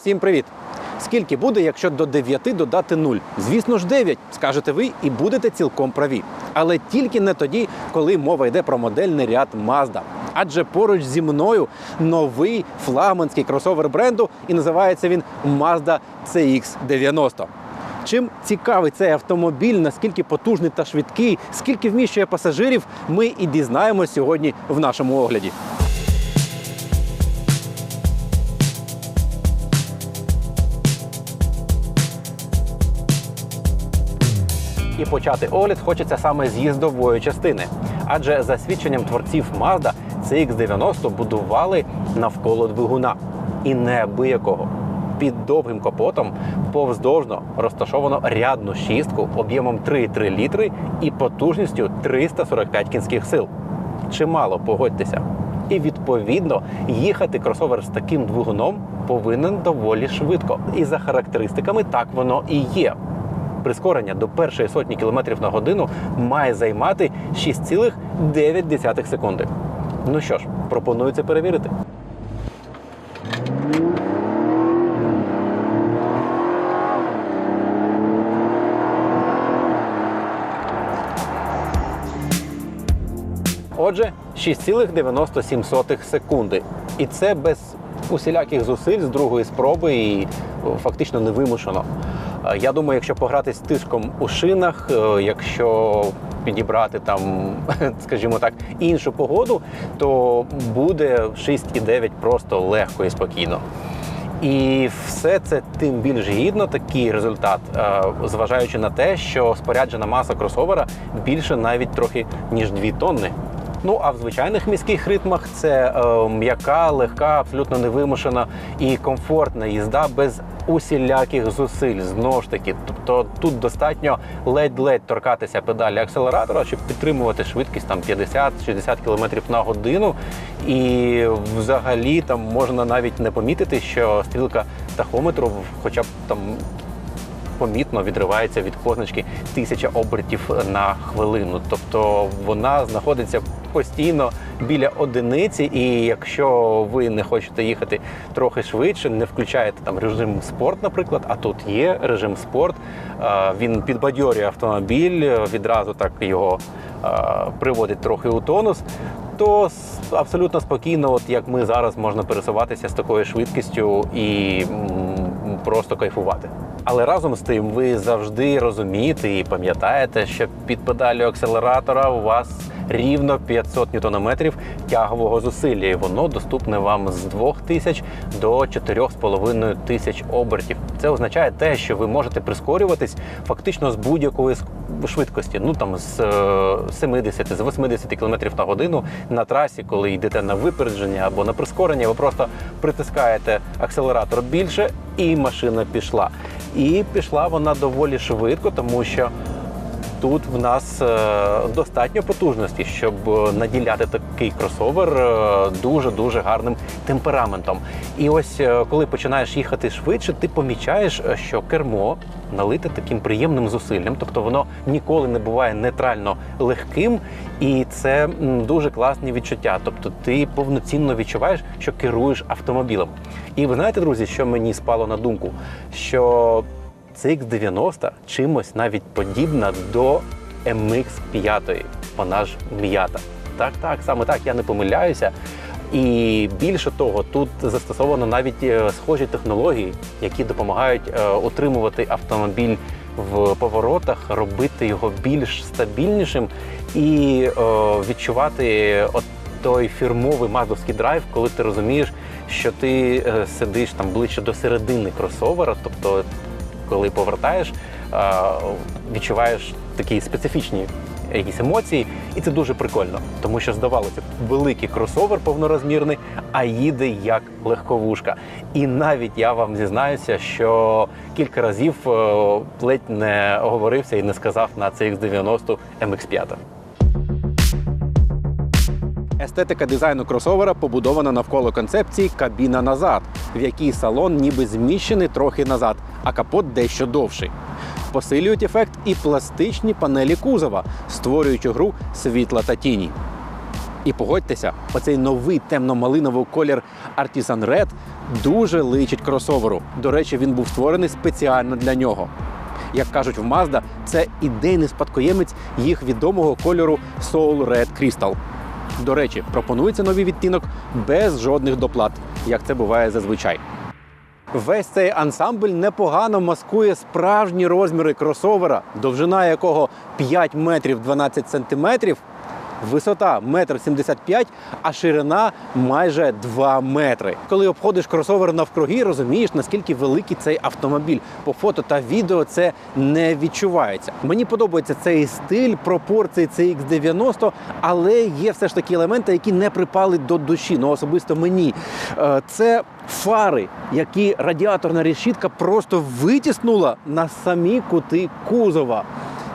Всім привіт! Скільки буде, якщо до 9 додати 0? Звісно ж 9, скажете ви, і будете цілком праві. Але тільки не тоді, коли мова йде про модельний ряд Mazda. Адже поруч зі мною новий флагманський кросовер бренду, і називається він Mazda CX-90. Чим цікавий цей автомобіль, наскільки потужний та швидкий, скільки вміщує пасажирів, ми і дізнаємось сьогодні в нашому огляді. Почати огляд хочеться саме з їздової частини. Адже за свідченням творців Mazda CX-90 будували навколо двигуна. І неабиякого. Під довгим капотом повздовжно розташовано рядну шістку об'ємом 3,3 літри і потужністю 345 кінських сил. Чимало, погодьтеся. І відповідно їхати кросовер з таким двигуном повинен доволі швидко. І за характеристиками так воно і є. Прискорення до першої сотні кілометрів на годину має займати 6,9 секунди. Ну що ж, пропоную це перевірити. Отже, 6,97 секунди. І це без усіляких зусиль з другої спроби і фактично невимушено. Е, Я думаю, якщо погратись тишком у шинах, е, якщо підібрати там, скажімо так, іншу погоду, то буде 6,9 просто легко і спокійно. І все це тим більш гідно такий результат, е, зважаючи на те, що споряджена маса кросовера більше навіть трохи ніж 2 тонни. Ну а в звичайних міських ритмах це е, м'яка, легка, абсолютно невимушена і комфортна їзда без усіляких зусиль. Знову ж таки, тобто тут достатньо ледь-ледь торкатися педалі акселератора, щоб підтримувати швидкість там 50-60 км на годину. І взагалі там можна навіть не помітити, що стрілка тахометру, хоча б там помітно відривається від позначки тисяча обертів на хвилину. Тобто вона знаходиться постійно біля одиниці, і якщо ви не хочете їхати трохи швидше, не включаєте там режим спорт, наприклад, а тут є режим спорт, е, він підбадьорює автомобіль, відразу так його е, приводить трохи у тонус. То абсолютно спокійно, от як ми зараз можна пересуватися з такою швидкістю і просто кайфувати. Але разом з тим ви завжди розумієте і пам'ятаєте, що під педалю акселератора у вас рівно 500 ньютонометрів тягового зусилля, і воно доступне вам з 2000 до 4,5 тисяч обертів. Це означає те, що ви можете прискорюватись фактично з будь-якої швидкості. Ну там з е, 70, з 80 км на годину на трасі, коли йдете на випередження або на прискорення, ви просто притискаєте акселератор більше, і машина пішла. І пішла вона доволі швидко, тому що Тут в нас е, достатньо потужності, щоб е, наділяти такий кросовер дуже дуже гарним темпераментом. І ось е, коли починаєш їхати швидше, ти помічаєш, е, що кермо налите таким приємним зусиллям, тобто воно ніколи не буває нейтрально легким, і це дуже класні відчуття. Тобто ти повноцінно відчуваєш, що керуєш автомобілем. І ви знаєте, друзі, що мені спало на думку, що CX-90 чимось навіть подібна до MX-5, вона ж м'ята. Так, так, саме так, я не помиляюся. І більше того, тут застосовано навіть е, схожі технології, які допомагають е, утримувати автомобіль в поворотах, робити його більш стабільнішим і е, відчувати от той фірмовий маздовський драйв, коли ти розумієш, що ти е, сидиш там ближче до середини кросовера, тобто коли повертаєш, відчуваєш такі специфічні якісь емоції, і це дуже прикольно, тому що здавалося, великий кросовер повнорозмірний, а їде як легковушка. І навіть я вам зізнаюся, що кілька разів е, ледь не оговорився і не сказав на CX-90 MX-5. Естетика дизайну кросовера побудована навколо концепції кабіна назад, в якій салон ніби зміщений трохи назад, а капот дещо довший. Посилюють ефект і пластичні панелі кузова, створюючи гру світла та тіні. І погодьтеся, оцей новий темно-малиновий колір Artisan Red дуже личить кросоверу. До речі, він був створений спеціально для нього. Як кажуть в Mazda, це ідейний спадкоємець їх відомого кольору Soul Red Crystal. До речі, пропонується новий відтінок без жодних доплат, як це буває зазвичай. Весь цей ансамбль непогано маскує справжні розміри кросовера, довжина якого 5 метрів 12 сантиметрів, висота 1,75 м, а ширина майже 2 метри. Коли обходиш кросовер навкруги, розумієш, наскільки великий цей автомобіль. По фото та відео це не відчувається. Мені подобається цей стиль, пропорції CX-90, але є все ж таки елементи, які не припали до душі. Ну особисто мені. Е, Це фари, які радіаторна решітка просто витіснула на самі кути кузова.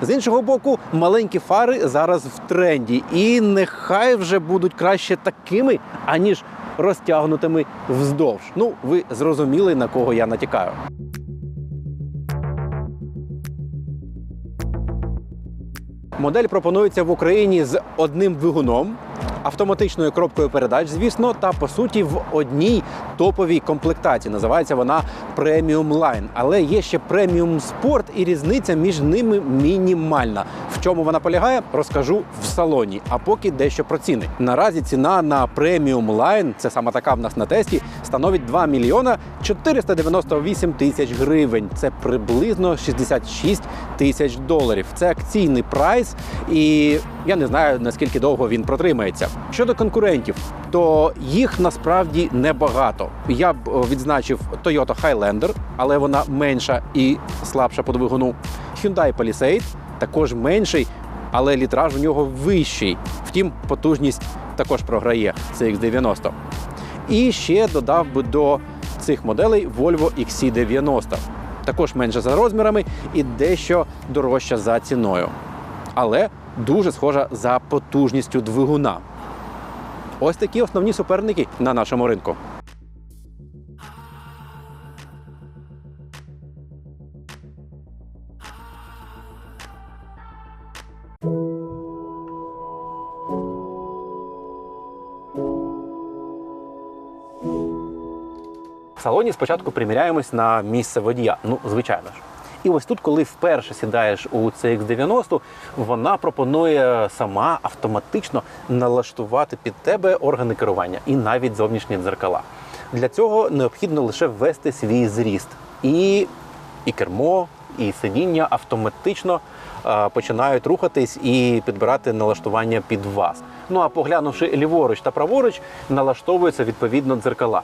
З іншого боку, маленькі фари зараз в тренді, і нехай вже будуть краще такими, аніж розтягнутими вздовж. Ну, ви зрозуміли на кого я натякаю. Модель пропонується в Україні з одним двигуном, автоматичною коробкою передач, звісно, та по суті в одній топовій комплектації. Називається вона Premium Line. Але є ще Premium Sport, і різниця між ними мінімальна. В чому вона полягає, розкажу в салоні. А поки дещо про ціни. Наразі ціна на Premium Line, це саме така в нас на тесті, становить 2 мільйона 498 тисяч гривень. Це приблизно 66 тисяч доларів. Це акційний прайс, і я не знаю наскільки довго він протримається. Щодо конкурентів, то їх насправді небагато. Я б відзначив Toyota Highlander, але вона менша і слабша по двигуну. Hyundai Palisade також менший, але літраж у нього вищий. Втім, потужність також програє CX-90. І ще додав би до цих моделей Volvo XC90. Також менше за розмірами і дещо дорожча за ціною. Але дуже схожа за потужністю двигуна. Ось такі основні суперники на нашому ринку. В салоні спочатку приміряємось на місце водія. Ну, звичайно ж. І ось тут, коли вперше сідаєш у CX-90, вона пропонує сама автоматично налаштувати під тебе органи керування і навіть зовнішні дзеркала. Для цього необхідно лише ввести свій зріст. І, і кермо, і сидіння автоматично починають рухатись і підбирати налаштування під вас. Ну а поглянувши ліворуч та праворуч, налаштовуються відповідно дзеркала.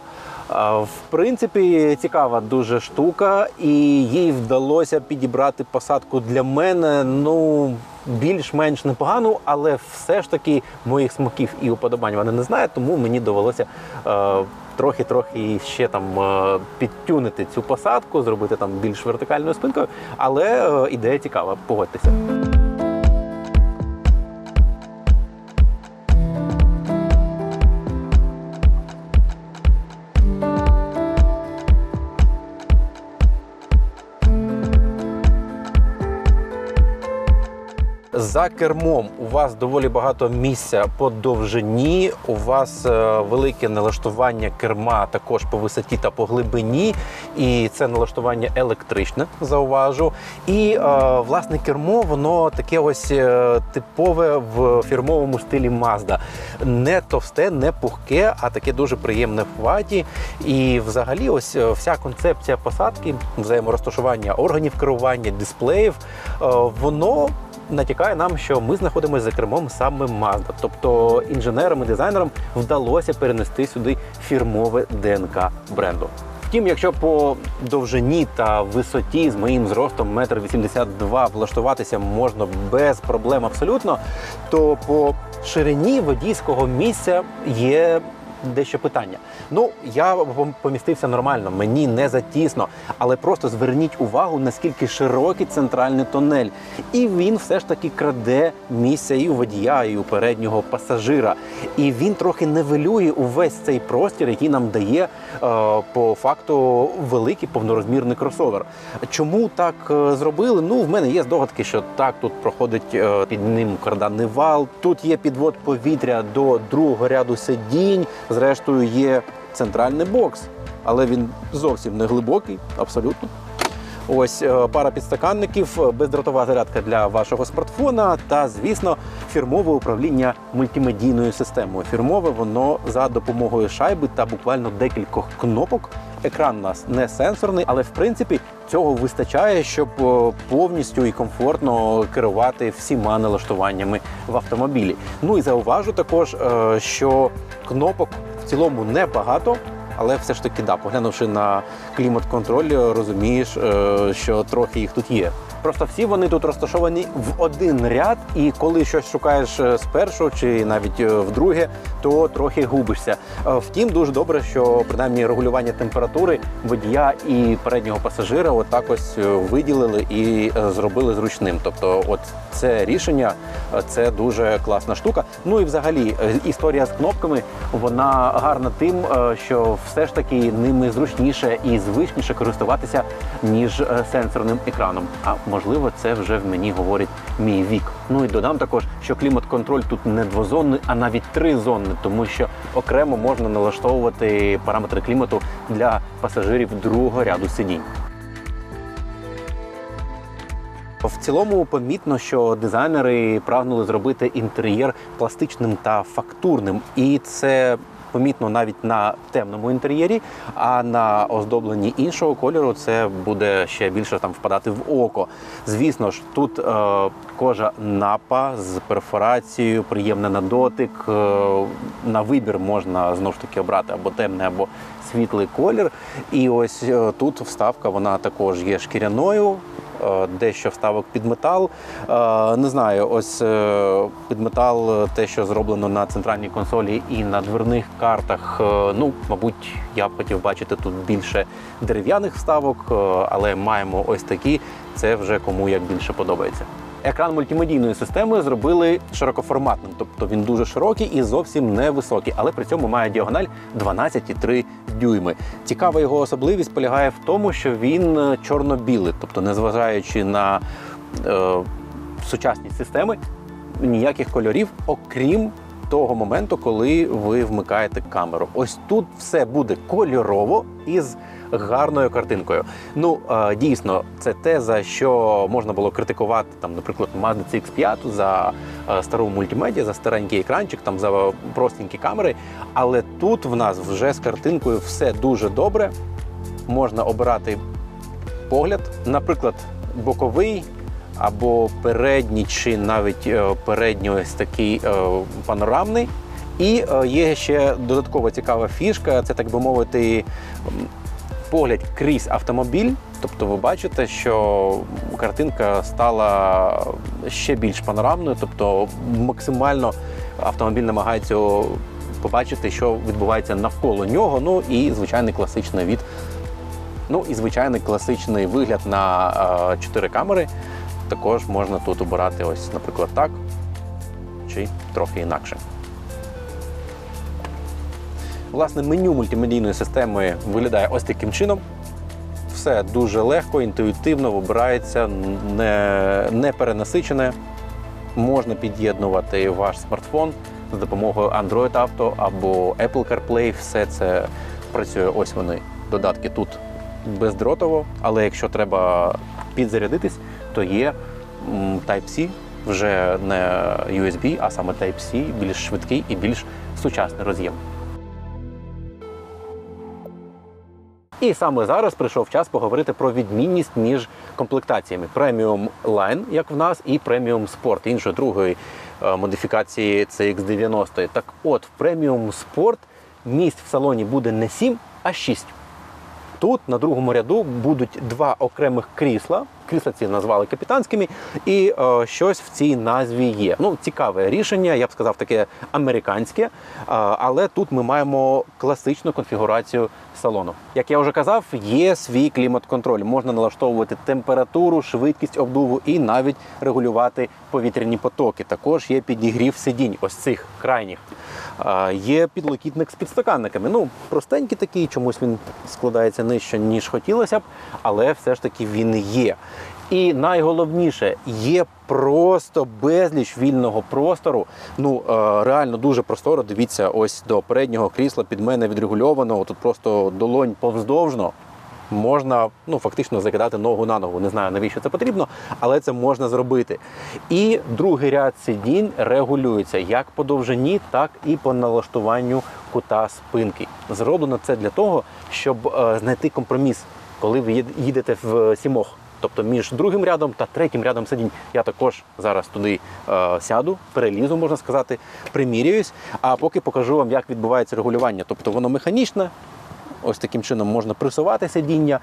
В принципі, цікава дуже штука, і їй вдалося підібрати посадку для мене. Ну більш-менш непогану, але все ж таки моїх смаків і уподобань вони не знають, тому мені довелося е, трохи-трохи ще там е, підтюнити цю посадку, зробити там більш вертикальною спинкою. Але е, ідея цікава, погодьтеся. За кермом у вас доволі багато місця по довжині. У вас е, велике налаштування керма також по висоті та по глибині. І це налаштування електричне, зауважу. І е, власне кермо, воно таке ось е, типове в фірмовому стилі Mazda. Не товсте, не пухке, а таке дуже приємне в хваті. І взагалі, ось вся концепція посадки, взаєморозташування органів керування, дисплеїв, воно натякає нам, що ми знаходимося за кермом саме Mazda. Тобто інженерам і дизайнерам вдалося перенести сюди фірмове ДНК бренду. Втім, якщо по довжині та висоті з моїм зростом 1,82 м влаштуватися можна без проблем абсолютно, то по ширині водійського місця є дещо питання. Ну, я помістився нормально, мені не затісно, але просто зверніть увагу, наскільки широкий центральний тунель. І він все ж таки краде місця і у водія, і у переднього пасажира. І він трохи невелює увесь цей простір, який нам дає е, по факту великий повнорозмірний кросовер. Чому так е, зробили? Ну, в мене є здогадки, що так тут проходить е, під ним карданний вал. Тут є підвод повітря до другого ряду сидінь. Зрештою, є центральний бокс, але він зовсім не глибокий, абсолютно. Ось е, пара підстаканників, бездротова зарядка для вашого смартфона та, звісно, фірмове управління мультимедійною системою. Фірмове воно за допомогою шайби та буквально декількох кнопок. Екран у нас не сенсорний, але в принципі цього вистачає, щоб повністю і комфортно керувати всіма налаштуваннями в автомобілі. Ну і зауважу також, е, що кнопок в цілому небагато. Але все ж таки, да, поглянувши на клімат-контроль, розумієш, е, що трохи їх тут є. Просто всі вони тут розташовані в один ряд, і коли щось шукаєш е, спершу чи навіть е, вдруге, то трохи губишся. Е, Втім, дуже добре, що принаймні регулювання температури водія і переднього пасажира отак ось виділили і зробили зручним. Тобто, от це рішення це дуже класна штука. Ну і взагалі історія з кнопками вона гарна тим, що все ж таки ними зручніше і звичніше користуватися ніж сенсорним екраном. Можливо, це вже в мені говорить мій вік. Ну і додам також, що клімат-контроль тут не двозонний, а навіть тризонний, тому що окремо можна налаштовувати параметри клімату для пасажирів другого ряду сидінь. В цілому помітно, що дизайнери прагнули зробити інтер'єр пластичним та фактурним, і це помітно навіть на темному інтер'єрі. А на оздобленні іншого кольору це буде ще більше там впадати в око. Звісно ж, тут е, кожа напа з перфорацією, приємна на дотик. Е, на вибір можна знову ж таки обрати або темний, або світлий колір. І ось е, тут вставка вона також є шкіряною. Е, Дещо вставок під метал. Е, Не знаю, ось е, під метал, те, що зроблено на центральній консолі і на дверних картах. Ну, мабуть, я б хотів бачити тут більше дерев'яних вставок, але маємо ось такі. Це вже кому як більше подобається. Екран мультимедійної системи зробили широкоформатним, тобто він дуже широкий і зовсім не високий, але при цьому має діагональ 12,3 дюйми. Цікава його особливість полягає в тому, що він е, чорно-білий, тобто, незважаючи на е, сучасні системи, ніяких кольорів, окрім того моменту, коли ви вмикаєте камеру. Ось тут все буде кольорово із гарною картинкою. Ну дійсно, це те, за що можна було критикувати там, наприклад, Mazda CX-5 за стару мультимедіа, за старенький екранчик, там за простенькі камери. Але тут в нас вже з картинкою все дуже добре. Можна обирати погляд, наприклад, боковий. Або передній, чи навіть е, передній ось такий е, панорамний. І е, є ще додаткова цікава фішка, це так би мовити, погляд крізь автомобіль. Тобто ви бачите, що картинка стала ще більш панорамною, тобто максимально автомобіль намагається побачити, що відбувається навколо нього. Ну і звичайний класичний від. Ну і звичайний класичний вигляд на е, чотири камери. Також можна тут обирати ось, наприклад, так чи трохи інакше. Власне, меню мультимедійної системи виглядає ось таким чином. Все дуже легко, інтуїтивно вибирається, не, не перенасичене. Можна під'єднувати ваш смартфон з допомогою Android Auto або Apple CarPlay. Все це працює. Ось вони додатки тут бездротово, але якщо треба підзарядитись, то є Type-C, вже не USB, а саме Type-C, більш швидкий і більш сучасний роз'єм. І саме зараз прийшов час поговорити про відмінність між комплектаціями Premium Line, як в нас, і Premium Sport, іншої другої е, модифікації CX90. Так от, в Premium Sport місць в салоні буде не 7, а 6. Тут на другому ряду будуть два окремих крісла, крісла ці назвали капітанськими, і е, щось в цій назві є. Ну, цікаве рішення, я б сказав, таке американське. Е, але тут ми маємо класичну конфігурацію салону. Як я вже казав, є свій клімат-контроль. Можна налаштовувати температуру, швидкість обдуву і навіть регулювати повітряні потоки. Також є підігрів сидінь, ось цих крайніх. А, Є підлокітник з підстаканниками. Ну, простенький такий, чомусь він складається нижче, ніж хотілося б, але все ж таки він є. І найголовніше, є просто безліч вільного простору. Ну е, реально дуже просторо. Дивіться, ось до переднього крісла під мене відрегульовано. Тут просто долонь повздовжно. Можна ну фактично закидати ногу на ногу. Не знаю навіщо це потрібно, але це можна зробити. І другий ряд сидінь регулюється як по довжині, так і по налаштуванню кута спинки. Зроблено це для того, щоб е, знайти компроміс, коли ви їдете в сімох. Тобто між другим рядом та третім рядом сидінь. Я також зараз туди е, сяду, перелізу, можна сказати, примірююсь. А поки покажу вам, як відбувається регулювання. Тобто воно механічне, ось таким чином можна присувати сидіння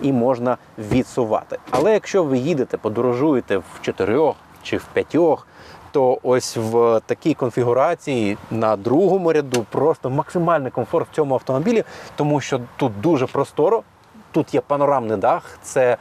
і можна відсувати. Але якщо ви їдете, подорожуєте в чотирьох чи в п'ятьох, то ось в такій конфігурації на другому ряду просто максимальний комфорт в цьому автомобілі, тому що тут дуже просторо, тут є панорамний дах. Це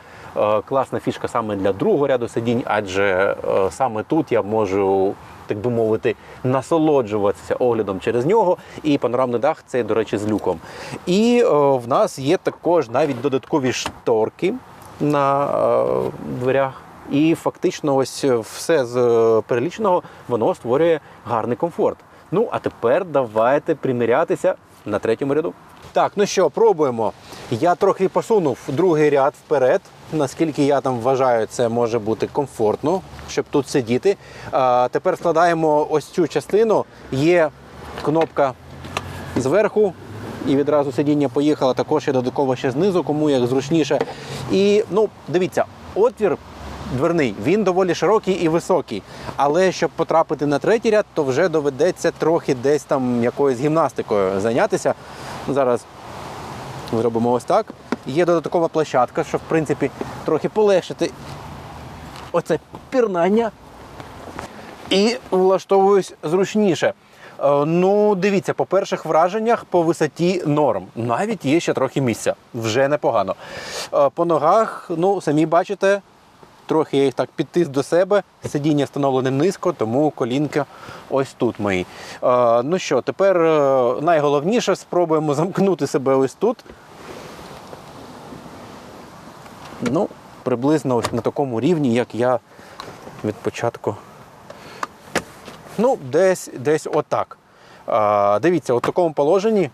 класна фішка саме для другого ряду сидінь, адже е, саме тут я можу. Так би мовити, насолоджуватися оглядом через нього. І панорамний дах це, до речі, з люком. І е, в нас є також навіть додаткові шторки на е, дверях. І фактично, ось все з е, переліченого воно створює гарний комфорт. Ну а тепер давайте примірятися на третьому ряду. Так, ну що, пробуємо. Я трохи посунув другий ряд вперед. Наскільки я там вважаю, це може бути комфортно, щоб тут сидіти. А, тепер складаємо ось цю частину. Є кнопка зверху, і відразу сидіння поїхало. Також є додатково ще знизу, кому як зручніше. І ну, дивіться, отвір дверний, він доволі широкий і високий. Але щоб потрапити на третій ряд, то вже доведеться трохи десь там якоюсь гімнастикою зайнятися. Зараз зробимо ось так. Є додаткова площадка, щоб в принципі трохи полегшити оце пірнання і влаштовуюсь зручніше. Е, Ну, дивіться, по перших враженнях по висоті норм. Навіть є ще трохи місця. Вже непогано. Е, По ногах, ну, самі бачите, трохи я їх так підтис до себе. Сидіння встановлене низько, тому колінка ось тут мої. Е, Ну що, тепер найголовніше спробуємо замкнути себе ось тут. Ну, приблизно ось на такому рівні, як я від початку. Ну, десь, десь отак. А, дивіться, у такому положенні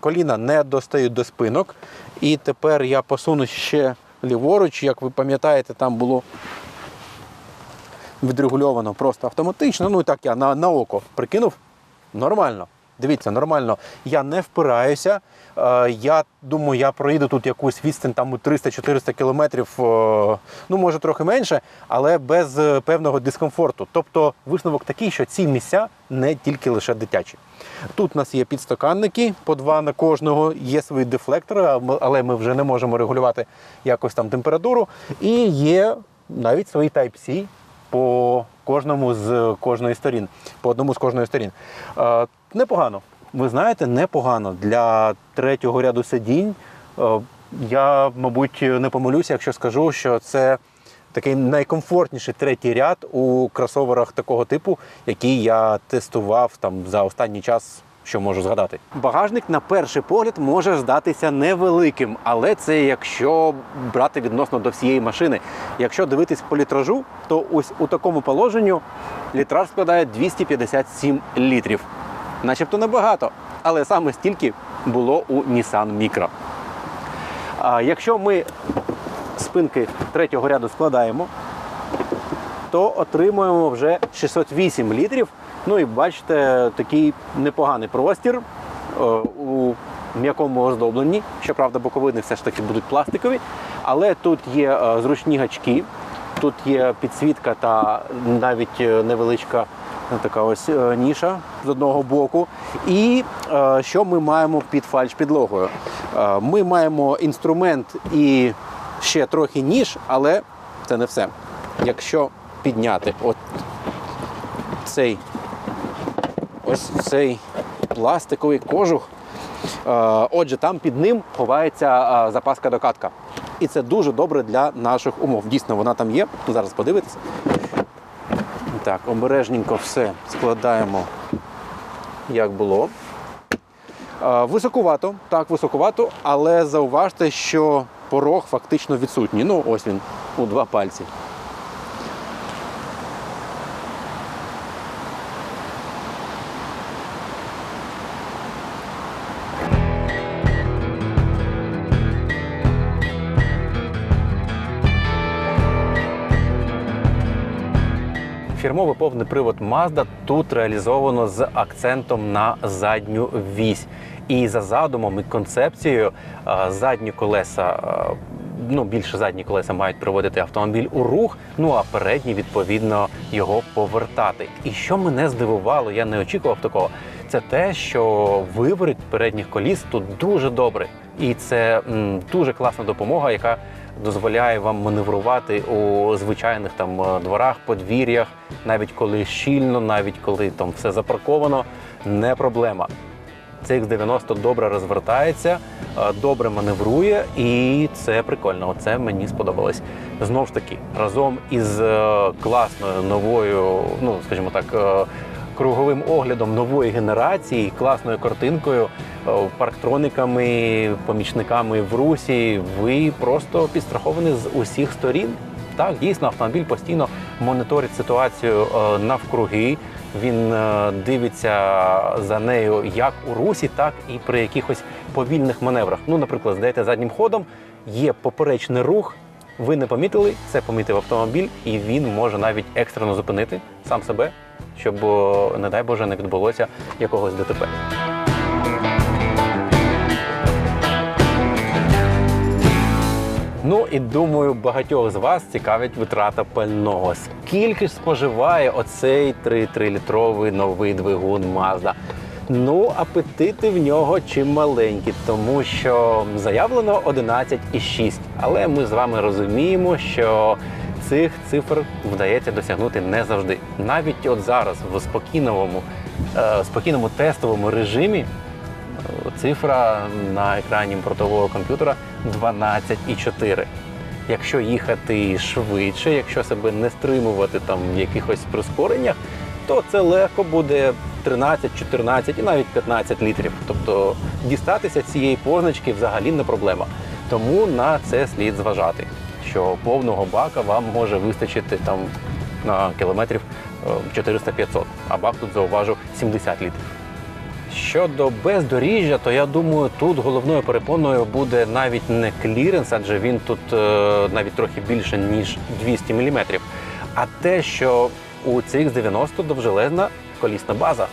коліна не достають до спинок. І тепер я посуну ще ліворуч. Як ви пам'ятаєте, там було відрегульовано просто автоматично. Ну і так я на, на око прикинув. Нормально. Дивіться, нормально. Я не впираюся. Е, Я думаю, я проїду тут якусь відстань там у 300-400 кілометрів, е, ну може трохи менше, але без е, певного дискомфорту. Тобто висновок такий, що ці місця не тільки лише дитячі. Тут у нас є підстаканники, по два на кожного, є свої дефлектори, але ми вже не можемо регулювати якось там температуру. І є навіть свої Type-C по кожному з кожної сторін, по одному з кожної сторін. Непогано. Ви знаєте, непогано для третього ряду сидінь. Е, я, мабуть, не помилюся, якщо скажу, що це такий найкомфортніший третій ряд у кросоверах такого типу, який я тестував там за останній час. Що можу згадати, багажник на перший погляд може здатися невеликим, але це якщо брати відносно до всієї машини. Якщо дивитись по літражу, то ось у такому положенні літраж складає 257 літрів. Начебто небагато, але саме стільки було у Nissan Micro. А якщо ми спинки третього ряду складаємо, то отримуємо вже 608 літрів. Ну і бачите, такий непоганий простір е, у м'якому оздобленні. Щоправда, боковини все ж таки будуть пластикові, але тут є е, зручні гачки, тут є підсвітка та навіть е, невеличка така ось е, ніша з одного боку. І е, що ми маємо під фальш-підлогою? Е, Ми маємо інструмент і ще трохи ніж, але це не все. Якщо підняти от цей ось цей пластиковий кожух, е, отже, там під ним ховається е, запаска докатка. І це дуже добре для наших умов. Дійсно, вона там є. Зараз подивитися. Так, обережненько все складаємо, як було. Високувато, так, високувато, але зауважте, що порог фактично відсутній. Ну, ось він у два пальці. Фірмовий повний привод Mazda тут реалізовано з акцентом на задню вісь. І за задумом і концепцією задні колеса, ну більше задні колеса мають приводити автомобіль у рух, ну а передні відповідно його повертати. І що мене здивувало, я не очікував такого. Це те, що виворіт передніх коліс тут дуже добрий, і це м, дуже класна допомога, яка дозволяє вам маневрувати у звичайних там е, дворах, подвір'ях, навіть коли щільно, навіть коли там все запарковано, не проблема. CX-90 добре розвертається, е, добре маневрує, і це прикольно. Це мені сподобалось. Знову ж таки, разом із е, класною новою, ну скажімо так, круговим оглядом нової генерації, класною картинкою, е, парктрониками, помічниками в русі. Ви просто підстраховані з усіх сторін. Так, дійсно, автомобіль постійно моніторить ситуацію е, навкруги. Він е, дивиться за нею як у русі, так і при якихось повільних маневрах. Ну, наприклад, здаєте заднім ходом, є поперечний рух. Ви не помітили, це помітив автомобіль, і він може навіть екстрено зупинити сам себе, щоб, не дай Боже, не відбулося якогось ДТП. Ну і думаю, багатьох з вас цікавить витрата пального. Скільки ж споживає оцей 3-літровий новий двигун Mazda? Ну, апетити в нього чималенькі, тому що заявлено 11,6. Але ми з вами розуміємо, що цих цифр вдається досягнути не завжди. Навіть от зараз в спокійному, е, спокійному тестовому режимі цифра на екрані бортового комп'ютера 12,4. Якщо їхати швидше, якщо себе не стримувати там в якихось прискореннях, то це легко буде 13, 14 і навіть 15 літрів. Тобто дістатися цієї позначки взагалі не проблема. Тому на це слід зважати, що повного бака вам може вистачити там на кілометрів е, 400-500, а бак тут зауважу 70 літрів. Щодо бездоріжжя, то я думаю, тут головною перепоною буде навіть не кліренс, адже він тут е, навіть трохи більше ніж 200 мм, а те, що у CX-90 довжелезна колісна база.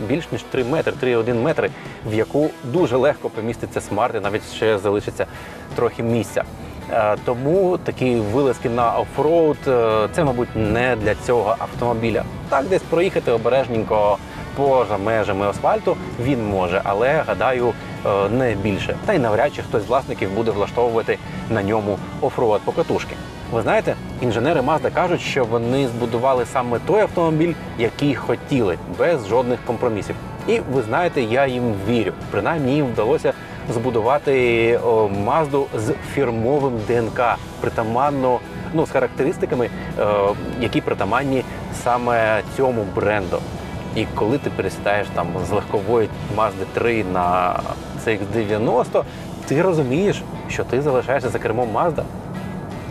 Більш ніж 3 метри, 3,1 метри, в яку дуже легко поміститься смарт, і навіть ще залишиться трохи місця. Е, Тому такі вилазки на оффроуд е, це, мабуть, не для цього автомобіля. Так, десь проїхати обережненько поза межами асфальту він може, але гадаю, е, не більше. Та й навряд чи хтось з власників буде влаштовувати на ньому оффроуд покатушки. Ви знаєте, інженери Mazda кажуть, що вони збудували саме той автомобіль, який хотіли, без жодних компромісів. І ви знаєте, я їм вірю. Принаймні їм вдалося збудувати Mazda з фірмовим ДНК, притаманно ну з характеристиками, е, які притаманні саме цьому бренду. І коли ти пересідаєш там з легкової Mazda 3 на CX-90, ти розумієш, що ти залишаєшся за кермом Mazda,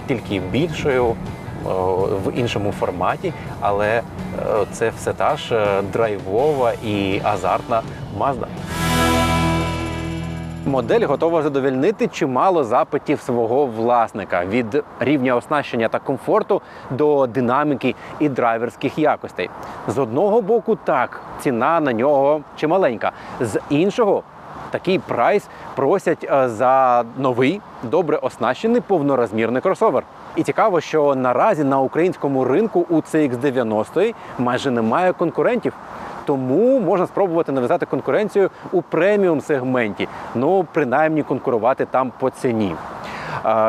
тільки більшою, в іншому форматі, але е, це все та ж е, драйвова і азартна Mazda. Модель готова задовольнити чимало запитів свого власника від рівня оснащення та комфорту до динаміки і драйверських якостей. З одного боку, так, ціна на нього чималенька, з іншого. Такий прайс просять е, за новий, добре оснащений повнорозмірний кросовер. І цікаво, що наразі на українському ринку у CX-90 майже немає конкурентів. Тому можна спробувати нав'язати конкуренцію у преміум сегменті, ну принаймні конкурувати там по ціні.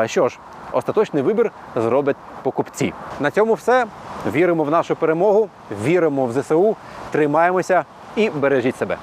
Що ж, Остаточний вибір зроблять покупці. На цьому все. Віримо в нашу перемогу, віримо в ЗСУ, тримаємося і бережіть себе.